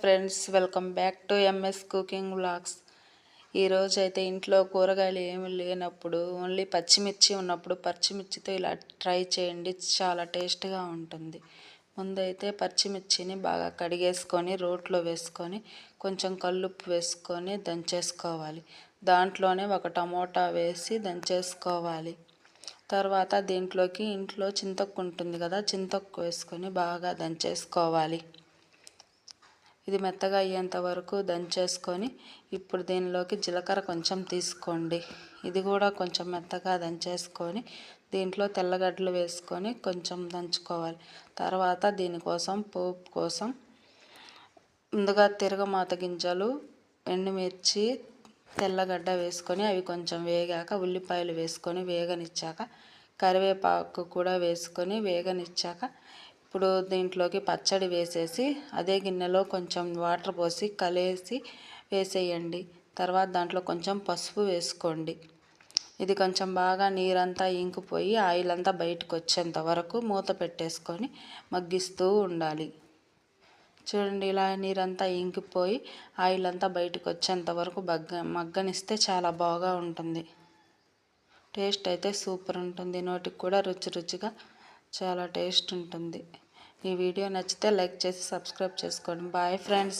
Friends welcome back to MS cooking vlogs. ఈరోజు అయితే ఇంట్లో కూరగాయలు ఏమి లేనప్పుడు ఓన్లీ పచ్చిమిర్చి ఉన్నప్పుడు పచ్చిమిర్చితో ఇలా ట్రై చేయండి చాలా టేస్ట్గా ఉంటుంది. ముందైతే పచ్చిమిర్చిని బాగా కడిగేసుకొని రోట్లో వేసుకొని కొంచెం కల్లుప్పు వేసుకొని దంచేసుకోవాలి. దాంట్లోనే ఒక టమోటా వేసి దంచేసుకోవాలి. తర్వాత దీంట్లోకి ఇంట్లో చింతక్కు ఉంటుంది కదా చింతక్కు వేసుకొని బాగా దంచేసుకోవాలి. ఇది మెత్తగా అయ్యేంత వరకు దంచేసుకొని ఇప్పుడు దీనిలోకి జీలకర్ర కొంచెం తీసుకోండి. ఇది కూడా కొంచెం మెత్తగా దంచేసుకొని దీంట్లో తెల్లగడ్డలు వేసుకొని కొంచెం దంచుకోవాలి. తర్వాత దీనికోసం పోపు కోసం ముందుగా తిరగమాత గింజలు ఎండుమిర్చి తెల్లగడ్డ వేసుకొని అవి కొంచెం వేగాక ఉల్లిపాయలు వేసుకొని వేగనిచ్చాక కరివేపాకు కూడా వేసుకొని వేగనిచ్చాక ఇప్పుడు దీంట్లోకి పచ్చడి వేసేసి అదే గిన్నెలో కొంచెం వాటర్ పోసి కలిసి వేసేయండి. తర్వాత దాంట్లో కొంచెం పసుపు వేసుకోండి. ఇది కొంచెం బాగా నీరంతా ఇంకిపోయి ఆయిల్ అంతా బయటకు వచ్చేంత వరకు మూత పెట్టేసుకొని మగ్గిస్తూ ఉండాలి. చూడండి ఇలా నీరంతా ఇంకిపోయి ఆయిల్ అంతా బయటకు వచ్చేంత వరకు బగ్గ మగ్గనిస్తే చాలా బాగా ఉంటుంది. టేస్ట్ అయితే సూపర్ ఉంటుంది. నోటికి కూడా రుచి రుచిగా చాలా టేస్ట్ ఉంటుంది. ఈ వీడియో నచ్చితే లైక్ చేసి సబ్స్క్రైబ్ చేసుకోండి. Bye friends.